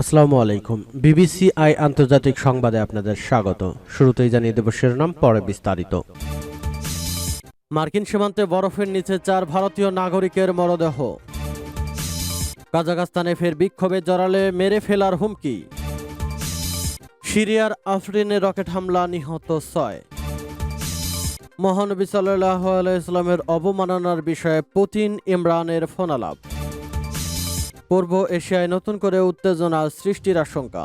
আসসালামু আলাইকুম। BBC I আন্তর্জাতিক সংবাদে আপনাদের স্বাগত। শুরুতেই জানিয়ে দেব শিরোনাম, পরে বিস্তারিত। মার্কিন সীমান্তে বরফের নিচে চার ভারতীয় নাগরিকের মরদেহ। কাজাকস্তানে ফের বিক্ষোভে জড়ালে, মেরে ফেলার হুমকি। সিরিয়ার আফরিনে রকেট হামলা, নিহত ছয়। মহানবী সাল্লাহ ইসলামের অবমাননার বিষয়ে পুতিন ইমরানের ফোনালাপ। পূর্ব এশিয়ায় নতুন করে উত্তেজনা সৃষ্টির আশঙ্কা।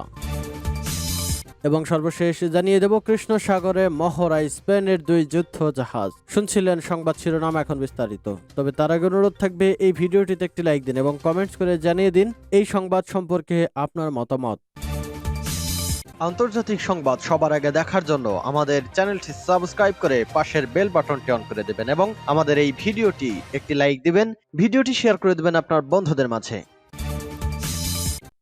এবং সর্বশেষ জানিয়ে দেব কৃষ্ণ সাগরে মহড়ায় স্পেনের দুই যুদ্ধ জাহাজ শুনছিলেন সংবাদ শিরোনাম এখন বিস্তারিত। তবে তার আগে অনুরোধ থাকবে, এই ভিডিওটিতে একটি লাইক দিন এবং কমেন্টস করে জানিয়ে দিন এই সংবাদ সম্পর্কে আপনার মতামত। আন্তর্জাতিক সংবাদ সবার আগে দেখার জন্য আমাদের চ্যানেলটি সাবস্ক্রাইব করে পাশের বেল বাটনটি অন করে দেবেন এবং আমাদের এই ভিডিওটি একটি লাইক দিবেন, ভিডিওটি শেয়ার করে দেবেন আপনার বন্ধুদের মাঝে।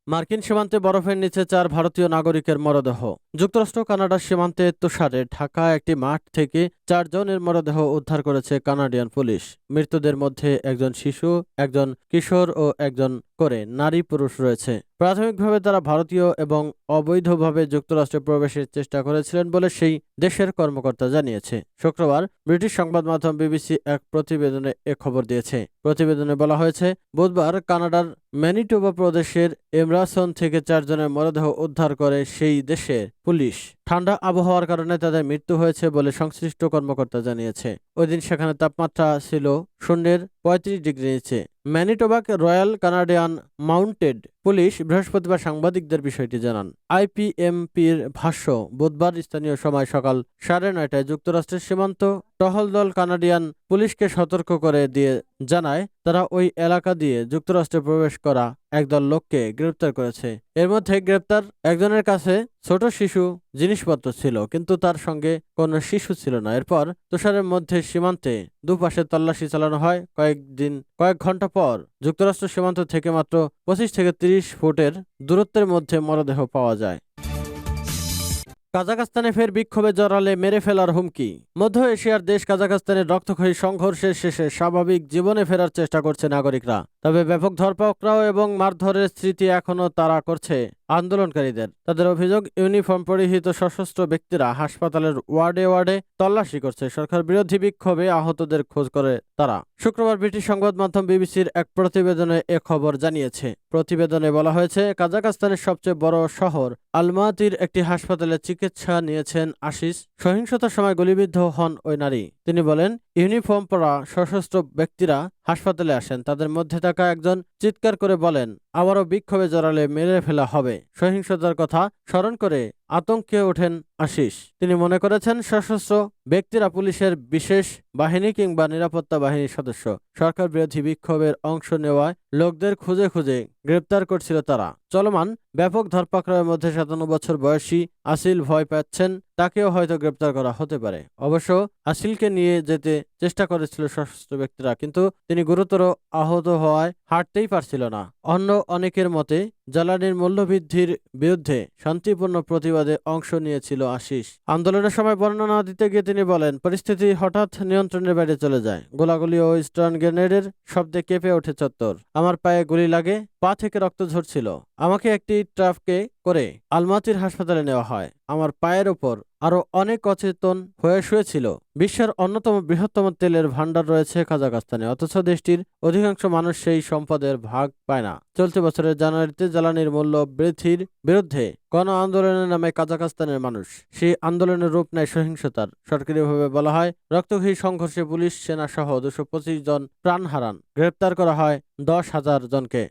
মার্কিন সীমান্তে বরফের নিচে চার ভারতীয় নাগরিকের মরদেহ। যুক্তরাষ্ট্র, কানাডার সীমান্তে তুষারে ঢাকা একটি মাঠ থেকে চারজনের মরদেহ উদ্ধার করেছে কানাডিয়ান পুলিশ। মৃতদের মধ্যে একজন শিশু, একজন কিশোর ও একজন করে নারী পুরুষ রয়েছে। প্রাথমিকভাবে তারা ভারতীয় এবং অবৈধভাবে যুক্তরাষ্ট্রে প্রবেশের চেষ্টা করেছিলেন বলে সেই দেশের কর্মকর্তা জানিয়েছে। শুক্রবার ব্রিটিশ সংবাদ মাধ্যম বিবিসি এক প্রতিবেদনে এ খবর দিয়েছে। প্রতিবেদনে বলা হয়েছে, বুধবার কানাডার ম্যানিটোবা প্রদেশের এমরাসন থেকে চারজনের মরদেহ উদ্ধার করে সেই দেশের পুলিশ। ঠান্ডা আবহাওয়ার কারণে তাদের মৃত্যু হয়েছে বলে সংশ্লিষ্ট কর্মকর্তা জানিয়েছে। ওই দিন সেখানে তাপমাত্রা ছিল শূন্যের পঁয়ত্রিশ ডিগ্রি নিচে। ম্যানিটোবাক রয়্যাল কানাডিয়ান মাউন্টেড পুলিশ বৃহস্পতিবার সাংবাদিকদের বিষয়টি জানান। আইপিএমপির ভাষ্য, বুধবার স্থানীয় সময় সকাল সাড়ে নয়টায় যুক্তরাষ্ট্রের সীমান্ত টহল দল কানাডিয়ান পুলিশকে সতর্ক করে দিয়ে জানায়, তারা ওই এলাকা দিয়ে যুক্তরাষ্ট্রে প্রবেশ করা একদল লোককে গ্রেপ্তার করেছে। এর মধ্যে গ্রেপ্তার একজনের কাছে ছোট শিশু জিনিসপত্র ছিল, কিন্তু তার সঙ্গে কোনো শিশু ছিল না। এরপর তুষারের মধ্যে সীমান্তে দুপাশে তল্লাশি চালানো হয়। কয়েকদিন, কয়েক ঘণ্টা পর যুক্তরাষ্ট্র সীমান্ত থেকে মাত্র পঁচিশ থেকে তিরিশ ফুটের দূরত্বের মধ্যে মরদেহ পাওয়া যায়। কাজাকস্তানে ফের বিক্ষোভে জড়ালে মেরে ফেলার হুমকি। মধ্য এশিয়ার দেশ কাজাকস্তানের রক্তক্ষয়ী সংঘর্ষের শেষে স্বাভাবিক জীবনে ফেরার চেষ্টা করছে নাগরিকরা। তবে ব্যাপক ধরপাকড়াও এবং মারধরের স্মৃতি এখনও তারা করছে আন্দোলনকারীদের। তাদের অভিযোগ, ইউনিফর্ম পরিহিত সশস্ত্র ব্যক্তিরা হাসপাতালের ওয়ার্ডে ওয়ার্ডে তল্লাশি করছে। সরকার বিরোধী বিক্ষোভে আহতদের খোঁজ করে তারা। শুক্রবার ব্রিটিশ সংবাদ মাধ্যম বিবিসির এক প্রতিবেদনে এ খবর জানিয়েছে। প্রতিবেদনে বলা হয়েছে কাজাকস্তানের সবচেয়ে বড় শহর আলমাতির একটি হাসপাতালে চিকিৎসা নিয়েছেন আশিস। সহিংসতার সময় গুলিবিদ্ধ হন ওই নারী। তিনি বলেন, ইউনিফর্ম পরা সশস্ত্র ব্যক্তিরা হাসপাতালে আসেন। তাদের মধ্যে থাকা একজন চিৎকার করে বলেন, আবারও বিক্ষোভে জড়ালে মেরে ফেলা হবে। সহিংসতার কথা স্মরণ করে আতঙ্কে ওঠেন আশিস। তিনি মনে করেছেন সশস্ত্র ব্যক্তিরা পুলিশের বিশেষ বাহিনী কিংবা নিরাপত্তা বাহিনীর সদস্য। সরকার বিরোধী বিক্ষোভের অংশ নেওয়ায় লোকদের খুঁজে খুঁজে গ্রেপ্তার করছিল তারা। চলমান ব্যাপক ধরপাকড়ের মধ্যে সাতান্ন বছর বয়সী আসিল ভয় পাচ্ছেন, তাকেও হয়তো গ্রেপ্তার করা হতে পারে। অবশ্য আসিলকে নিয়ে যেতে চেষ্টা করেছিল সশস্ত্র ব্যক্তিরা, কিন্তু তিনি গুরুতর আহত হওয়ায় হাঁটতেই পারছিল না। অন্য অনেকের মতে, জ্বালানির মূল্যবৃদ্ধির বিরুদ্ধে শান্তিপূর্ণ প্রতিবাদে অংশ নিয়েছিল আশিস আন্দোলনের সময় বর্ণনা দিতে গিয়ে তিনি বলেন, পরিস্থিতি হঠাৎ নিয়ন্ত্রণের বাইরে চলে যায়। গোলাগুলি ও স্টার্ন গ্রেনেডের শব্দে কেঁপে ওঠে চত্বর। আমার পায়ে গুলি লাগে পা থেকে রক্ত ঝরছিল। আমাকে একটি ট্রাফকে করে আলমাতির হাসপাতালে নেওয়া হয়। আমার পায়ের ওপর আরও অনেক অচেতন হয়ে শুয়েছিল। বিশ্বের অন্যতম বৃহত্তম তেলের ভান্ডার রয়েছে কাজাকস্তানে অথচ দেশটির অধিকাংশ মানুষ সেই সম্পদের ভাগ পায় না। চলতি বছরের জানুয়ারিতে জ্বালানির মূল্য বৃদ্ধির বিরুদ্ধে গণ আন্দোলনের নামে কাজাকস্তানের মানুষ, সেই আন্দোলনের রূপ নেয় সহিংসতার। সরকারিভাবে বলা হয়, রক্তক্ষয়ী সংঘর্ষে পুলিশ সেনা সহ দুশো জন প্রাণ হারান। গ্রেপ্তার করা হয় দশ হাজার জনকে।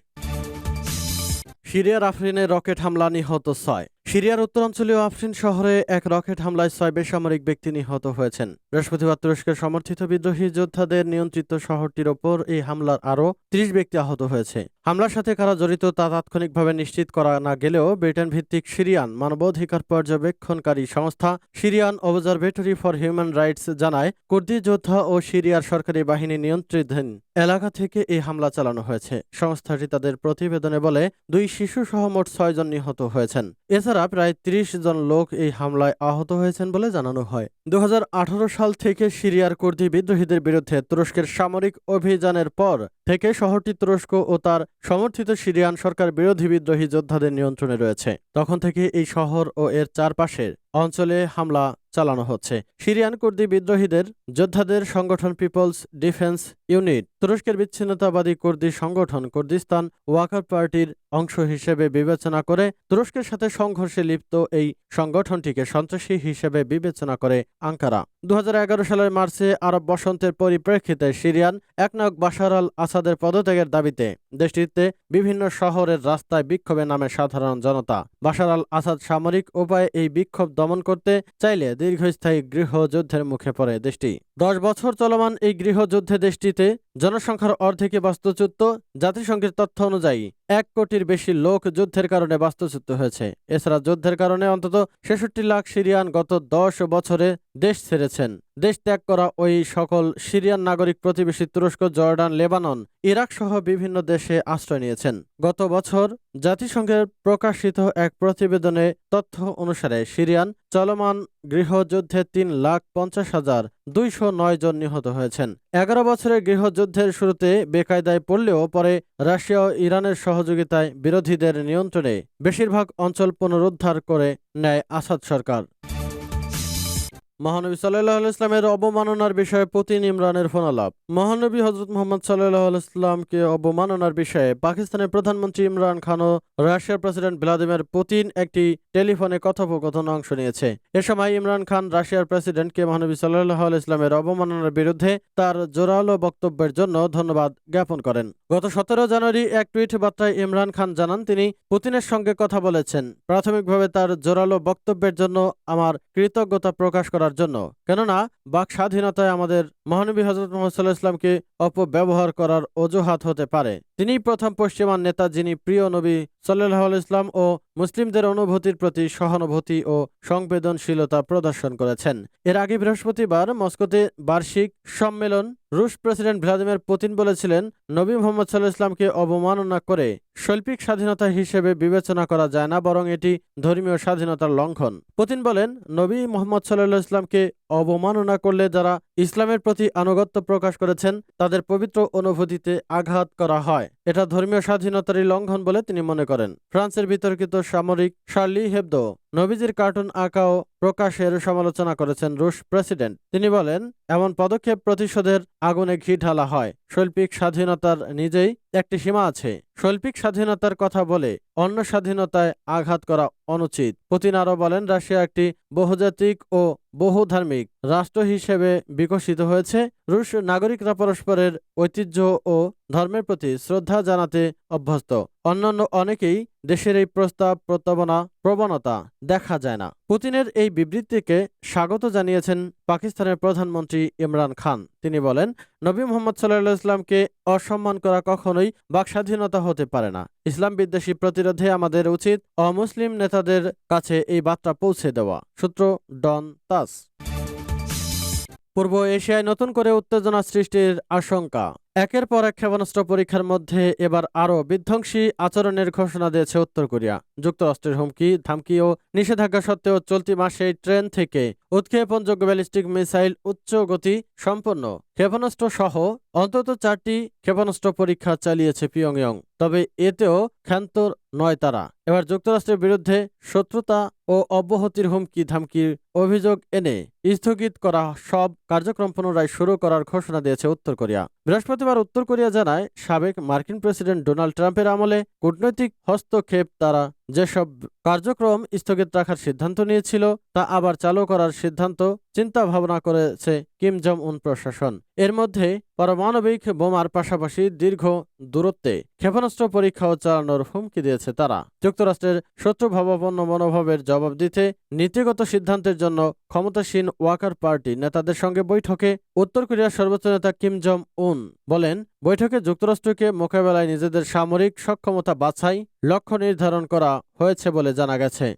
সিরিয়ার আফরিনে রকেট হামলা নিহত ছয়। সিরিয়ার উত্তরাঞ্চলীয় আফরিন শহরে এক রকেট হামলায় ছয় বেসামরিক ব্যক্তি নিহত হয়েছেন। বৃহস্পতিবার তুরস্কের সমর্থিত বিদ্রোহী যোদ্ধাদের নিয়ন্ত্রিত শহরটির ওপর এই হামলার আরও ত্রিশ ব্যক্তি আহত হয়েছে। হামলার সাথে কারা জড়িত তা তাৎক্ষণিকভাবে নিশ্চিত করা না গেলেও ব্রিটেন ভিত্তিক সিরিয়ান মানবাধিকার পর্যবেক্ষণকারী সংস্থা Syrian observatory for human rights জানায়, কুর্দি যোদ্ধা ও সিরিয়ার সরকারি বাহিনী নিয়ন্ত্রণাধীন এলাকা থেকে এই হামলা চালানো হয়েছে। সংস্থাটি তাদের প্রতিবেদনে বলে, দুই শিশু সহ মোট ছয়জন নিহত হয়েছেন। এছাড়া ছাড়া প্রায় ৩০ জন লোক এই হামলায় আহত হয়েছেন বলে জানানো হয়। দু হাজার আঠারো সাল থেকে সিরিয়ার কুর্দি বিদ্রোহীদের বিরুদ্ধে তুরস্কের সামরিক অভিযানের পর থেকে শহরটি তুরস্ক ও তার সমর্থিত সিরিয়ান সরকার বিরোধী বিদ্রোহী যোদ্ধাদের নিয়ন্ত্রণে রয়েছে। তখন থেকে এই শহর ও এর চারপাশের অঞ্চলে হামলা চালানো হচ্ছে। সিরিয়ান কুর্দি বিদ্রোহীদের, যোদ্ধাদের সংগঠন পিপলস ডিফেন্স ইউনিট, তুরস্কের বিচ্ছিন্নতাবাদী কুর্দি সংগঠন কুর্দিস্তান ওয়াকার পার্টির অংশ হিসেবে বিবেচনা করে তুরস্কের সাথে সংঘর্ষে লিপ্ত এই সংগঠনটিকে সন্ত্রাসী হিসেবে বিবেচনা করে আঙ্কারা। দু হাজার এগারো সালের মার্চে আরব বসন্তের পরিপ্রেক্ষিতে সিরিয়ান একনায়ক বাশার আল আসাদের পদত্যাগের দাবিতে দেশটিতে বিভিন্ন শহরের রাস্তায় বিক্ষোভে নামে সাধারণ জনতা। বাশার আল আসাদ সামরিক উপায়ে এই বিক্ষোভ দমন করতে চাইলে দীর্ঘস্থায়ী গৃহযুদ্ধের মুখে পড়ে দেশটি। দশ বছর চলমান এই গৃহযুদ্ধে দেশটিতে জনসংখ্যার অর্ধেকে বাস্তুচ্যুত জাতিসংঘের তথ্য অনুযায়ী এক কোটির বেশি লোক যুদ্ধের কারণে বাস্তুচ্যুত হয়েছে। এছাড়া যুদ্ধের কারণে অন্তত ছেষট্টি লাখ সিরিয়ান গত দশ বছরে দেশ ছেড়েছেন। দেশ ত্যাগ করা ওই সকল সিরিয়ান নাগরিক প্রতিবেশী তুরস্ক, জর্ডান, লেবানন, ইরাক সহ বিভিন্ন দেশে আশ্রয় নিয়েছেন। গত বছর জাতিসংঘের প্রকাশিত এক প্রতিবেদনে তথ্য অনুসারে সিরিয়ান চলমান গৃহযুদ্ধে তিন লাখ পঞ্চাশ হাজার দুইশো নয় জন নিহত হয়েছেন। এগারো বছরের গৃহযুদ্ধের শুরুতে বেকায়দায় পড়লেও পরে রাশিয়া ও ইরানের সহযোগিতায় বিরোধীদের নিয়ন্ত্রণে বেশিরভাগ অঞ্চল পুনরুদ্ধার করে নেয় আসাদ সরকার। মহানবী সাল্লাহ ইসলামের অবমাননার বিষয়ে পুতিন ইমরানের ফোনালাপ। মহানবী হজরত মোহাম্মদ সাল্লাহ ইসলামকে অবমাননার বিষয়ে পাকিস্তানের প্রধানমন্ত্রী ইমরান খান ও রাশিয়ার প্রেসিডেন্ট ভ্লাদিমির পুতিন একটি টেলিফোনে কথোপকথন অংশ নিয়েছে। এ সময় ইমরান খান রাশিয়ার প্রেসিডেন্টকে মহানবী সাল্লাহ ইসলামের অবমাননার বিরুদ্ধে তার জোরালো বক্তব্যের জন্য ধন্যবাদ জ্ঞাপন করেন। গত সতেরো জানুয়ারি এক টুইট বার্তায় ইমরান খান জানান, তিনি পুতিনের সঙ্গে কথা বলেছেন। প্রাথমিকভাবে তার জোরালো বক্তব্যের জন্য আমার কৃতজ্ঞতা প্রকাশ করার জন্য। কেননা, বাক স্বাধীনতায় আমাদের মহানবী হজরত মোহাম্মদ ইসলামকে অপব্যবহার করার অজুহাত হতে পারে। তিনি প্রথম পশ্চিমান নেতা যিনি প্রিয় নবী সাল্লাহ ইসলাম ও মুসলিমদের অনুভূতির প্রতি সহানুভূতি ও সংবেদনশীলতা প্রদর্শন করেছেন। এর আগে বৃহস্পতিবার মস্কোতে বার্ষিক সম্মেলন রুশ প্রেসিডেন্ট ভ্লাদিমির পুতিন বলেছিলেন, নবী মোহাম্মদ সাল্লাহ ইসলামকে অবমাননা করে শৈল্পিক স্বাধীনতা হিসেবে বিবেচনা করা যায় না, বরং এটি ধর্মীয় স্বাধীনতার লঙ্ঘন। পুতিন বলেন, নবী মোহাম্মদ সাল্লাহ ইসলামকে অবমাননা করলে যারা ইসলামের প্রতি আনুগত্য প্রকাশ করেছেন, তাদের পবিত্র অনুভূতিতে আঘাত করা হয়। এটা ধর্মীয় স্বাধীনতারই লঙ্ঘন বলে তিনি মনে করেন। ফ্রান্সের বিতর্কিত সামরিক শার্লি হেবদো, নবীজির কার্টুন আঁকাও প্রকাশের সমালোচনা করেছেন রুশ প্রেসিডেন্ট। তিনি বলেন, এমন পদক্ষেপ প্রতিশোধের আগুনে ঘি ঢালা হয়। শৈল্পিক স্বাধীনতার নিজেই একটি সীমা আছে। শৈল্পিক স্বাধীনতার কথা বলে অন্য স্বাধীনতায় আঘাত করা অনুচিত। পুতিন আরও বলেন, রাশিয়া একটি বহুজাতিক ও বহুধার্মিক রাষ্ট্র হিসেবে বিকশিত হয়েছে। রুশ নাগরিকরা পরস্পরের ঐতিহ্য ও ধর্মের প্রতি শ্রদ্ধা জানাতে অভ্যস্ত। অন্যান্য অনেকেই দেশের এই প্রস্তাব, প্রত্যাবনা, প্রবণতা দেখা যায় না। পুতিনের এই বিবৃতিকে স্বাগত জানিয়েছেন পাকিস্তানের প্রধানমন্ত্রী ইমরান খান। তিনি বলেন, নবী মোহাম্মদ সাল্লাহ ইসলামকে অসম্মান করা কখনোই বাকস্বাধীনতা হতে পারে না। ইসলাম বিদ্বেষী প্রতিরোধে আমাদের উচিত অমুসলিম নেতাদের কাছে এই বার্তা পৌঁছে দেওয়া। সূত্র ডন তাস। পূর্ব এশিয়ায় নতুন করে উত্তেজনা সৃষ্টির আশঙ্কা। একের পর এক ক্ষেপণাস্ত্র পরীক্ষার মধ্যে এবার আরও বিধ্বংসী আচরণের ঘোষণা দিয়েছে উত্তর কোরিয়া। যুক্তরাষ্ট্রের হুমকি, ধামকি ও নিষেধাজ্ঞা সত্ত্বেও চলতি মাসে ট্রেন থেকে উৎক্ষেপণযোগ্য ব্যালিস্টিক মিসাইল উচ্চ গতি সম্পন্ন ক্ষেপণাস্ত্র সহ অন্তত চারটি ক্ষেপণাস্ত্র পরীক্ষা চালিয়েছে পিয়ংইয়ং। তবে এতেও ক্ষান্ত নয় তারা। এবার যুক্তরাষ্ট্রের বিরুদ্ধে শত্রুতা ও অব্যাহতির হুমকি, ধামকির অভিযোগ এনে স্থগিত করা সব কার্যক্রম পুনরায় শুরু করার ঘোষণা দিয়েছে উত্তর কোরিয়া। বৃহস্পতিবার উত্তর কোরিয়া জানায় সাবেক মার্কিন প্রেসিডেন্ট ডোনাল্ড ট্রাম্পের আমলে কূটনৈতিক হস্তক্ষেপ তারা যেসব কার্যক্রম স্থগিত রাখার সিদ্ধান্ত নিয়েছিল, তা আবার চালু করার সিদ্ধান্ত চিন্তা ভাবনা করেছে কিম জং উন প্রশাসন। এর মধ্যে পারমাণবিক বোমার পাশাপাশি দীর্ঘ দূরত্বে ক্ষেপণাস্ত্র পরীক্ষাও চালানোর হুমকি দিয়েছে তারা। যুক্তরাষ্ট্রের শত্রুভাবাপন্ন মনোভাবের জবাব দিতে নীতিগত সিদ্ধান্তের জন্য ক্ষমতাসীন ওয়াকার পার্টি নেতাদের সঙ্গে বৈঠকে উত্তর কোরিয়ার সর্বোচ্চ নেতা কিম জং উন বলেন, বৈঠকে যুক্তরাষ্ট্রকে মোকাবেলায় নিজেদের সামরিক সক্ষমতা বাছাই লক্ষ্য নির্ধারণ করা হয়েছে বলে জানা গেছে।